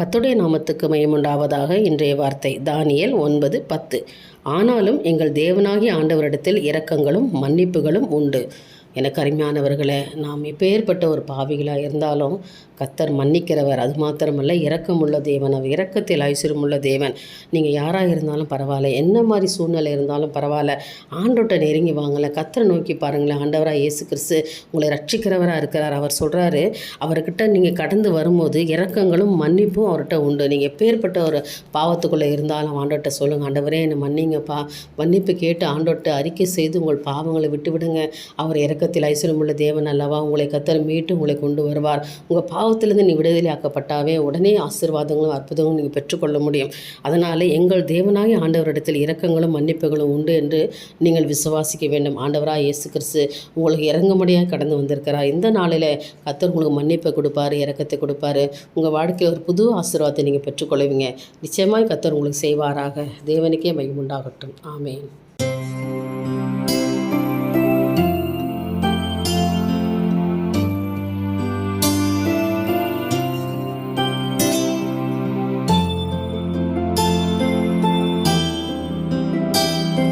கத்துடைய நாமத்துக்கு மயமுண்டாவதாக இன்றைய வார்த்தை. தானியல் ஒன்பது பத்து. ஆனாலும் எங்கள் தேவனாகிய ஆண்டவரிடத்தில் இரக்கங்களும் மன்னிப்புகளும் உண்டு. எனக்கு அருமையானவர்களே நாம் இப்பேற்பட்ட ஒரு பாவிகளாக இருந்தாலும் கத்தர் மன்னிக்கிறவர் அது மாத்திரமல்ல இரக்கமுள்ள தேவன். அவர் இரக்கத்தில் ஐஸ்வர்யமுள்ள தேவன். நீங்கள் யாராக இருந்தாலும் பரவாயில்ல. என்ன மாதிரி சூழ்நிலை இருந்தாலும் பரவாயில்ல. ஆண்டோட்ட நெருங்கி வாங்கலை. கத்தரை நோக்கி பாருங்களேன். ஆண்டவராக இயேசு கிறிஸ்து உங்களை ரட்சிக்கிறவராக இருக்கிறார். அவர் சொல்கிறாரு அவர்கிட்ட நீங்கள் கடந்து வரும்போது இரக்கங்களும் மன்னிப்பும் அவர்கிட்ட உண்டு. நீங்கள் எப்பேற்பட்ட ஒரு பாவத்துக்குள்ளே இருந்தாலும் ஆண்டோட்ட சொல்லுங்கள் ஆண்டவரே என்னை மன்னிங்கப்பா. மன்னிப்பு கேட்டு ஆண்டோட்ட அறிக்கை செய்து உங்கள் பாவங்களை விட்டு விடுங்க அவர் இரக்கத்தில் உள்ள தேவன் அல்லவா? உங்களை கத்தர் மீட்டு உங்களை கொண்டு வருவார். உங்கள் பாவத்திலிருந்து நீ விடுதலை ஆக்கப்பட்டாவே உடனே ஆசீர்வாதங்களும் அற்புதங்களும் நீங்கள் பெற்றுக்கொள்ள முடியும். அதனால் எங்கள் தேவனாகிய ஆண்டவரிடத்தில் இரக்கங்களும் மன்னிப்புகளும் உண்டு என்று நீங்கள் விசுவாசிக்க வேண்டும். ஆண்டவராக இயேசு கிறிஸ்து உங்களுக்கு இறங்கும்படியாக கடந்து வந்திருக்கிறார். இந்த நாளில் கத்தர் உங்களுக்கு மன்னிப்பை கொடுப்பாரு இறக்கத்தை கொடுப்பாரு. உங்கள் வாழ்க்கையில் ஒரு புது ஆசீர்வாதத்தை நீங்கள் பெற்றுக்கொள்வீங்க. நிச்சயமாக கத்தர் உங்களுக்கு செய்வாராக. தேவனுக்கே மகிமுண்டாகட்டும் ஆமேன்.